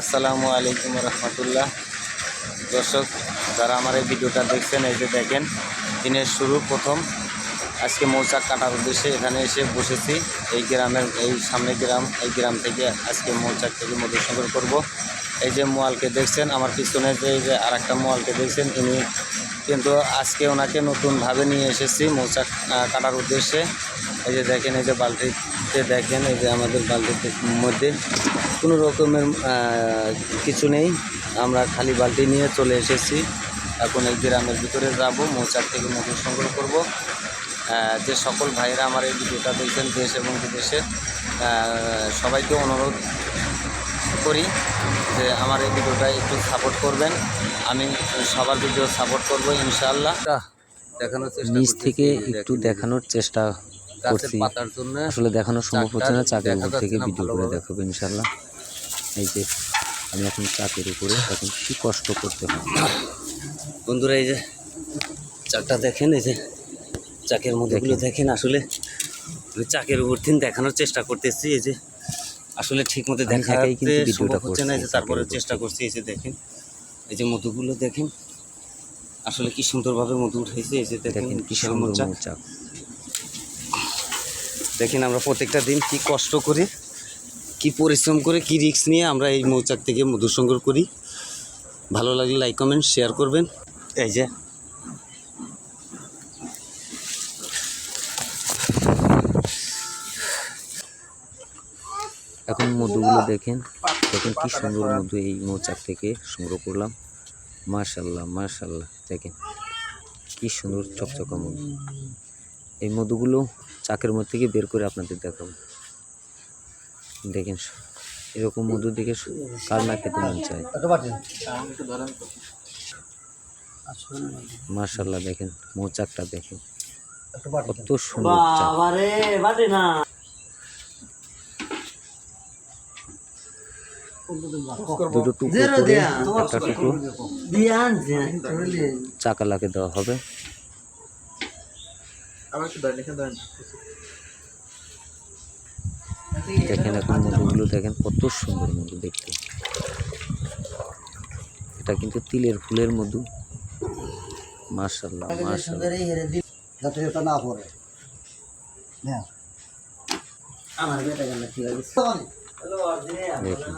আসসালামু আলাইকুম রহমতুল্লাহ। দর্শক, যারা আমার এই ভিডিওটা দেখছেন, এই যে দেখেন, দিনের শুরু, প্রথম। আজকে মৌচাক কাটার উদ্দেশ্যে এখানে এসে বসেছি। এই গ্রামের, এই সামনে গ্রাম, এই গ্রাম থেকে আজকে মৌচাক থেকে মধু সংগ্রহ করব। এই যে মোয়ালকে দেখছেন, আমার পিছনে যে আর একটা মোয়ালকে দেখছেন, ইনি কিন্তু আজকে ওনাকে নতুনভাবে নিয়ে এসেছি মৌচাক কাটার উদ্দেশ্যে। এই যে দেখেন, এই যে বালতিতে দেখেন, এই যে আমাদের বালতিতে মধ্যে কোনো রকমের কিছু নেই। আমরা খালি বালতি নিয়ে চলে এসেছি। এখন এই গ্রামের ভিতরে যাব, মৌচাক থেকে মধু সংগ্রহ করব। যে সকল ভাইয়েরা আমার এই ভিডিওটা দেখছেন, দেশ এবং বিদেশে সবাইকে অনুরোধ করি যে আমার এই ভিডিওটা একটু সাপোর্ট করবেন। আমি সবার ভিডিও সাপোর্ট করব ইনশাআল্লাহ। দেখানোর চেষ্টা নিচ থেকে একটু দেখানোর চেষ্টা করছি। আসলে দেখানো সম্ভব হচ্ছে না চাকের উপর থেকে ভিডিও করে। দেখাবো ইনশাল্লাহ এই যে আমি এখন চাকের উপরে এখন কি কষ্ট করতে হয়। বন্ধুরা এই যে চাকটা দেখেন এই যে চাকের মধ্যেগুলো দেখেন। আসলে আমি চাকের উপর দিন দেখানোর চেষ্টা করতেছি এই যে আসলে ঠিক মতো দেখাতে সম্ভব হচ্ছে না যে তারপরে চেষ্টা করছি এই যে দেখেন এই যে মধুগুলো দেখেন আসলে কি সুন্দরভাবে মধু উঠেছে এই যে দেখেন দেখেন কি সুন্দর মৌচাক। দেখেন আমরা প্রত্যেকটা দিন কি কষ্ট করে কি পরিশ্রম করে কি রিস্ক নিয়ে আমরা এই মৌচাক থেকে মধু সংগ্রহ করি। ভালো লাগলে লাইক কমেন্ট শেয়ার করবেন। এই যে এখন মধুগুলো দেখেন। দেখেন কি সুন্দর মধু এই মৌচাক থেকে সংগ্রহ করলাম। মার্শাল্লাহ মার্শাল্লাহ দেখেন কি সুন্দর চকচকা মধু। এই মধুগুলো চাকের মধ্যে থেকে বের করে আপনাদের দেখাবো। দেখেন, এরকম মধু দেখে কার না খেতে মন চায়? মার্শাল্লাহ দেখেন মৌচাকটা দেখেন। কত সুন্দর দুটো টুকরো করে একটা টুকরো। চাকালাকে দেওয়া হবে। দেখেন এখন মধুগুলো দেখেন কত সুন্দর মধু দেখতে। এটা কিন্তু তিলের ফুলের মধু। মার্শাল্লাহ মার্শাল্লাহ যাতে এটা না পড়ে। দেখেন।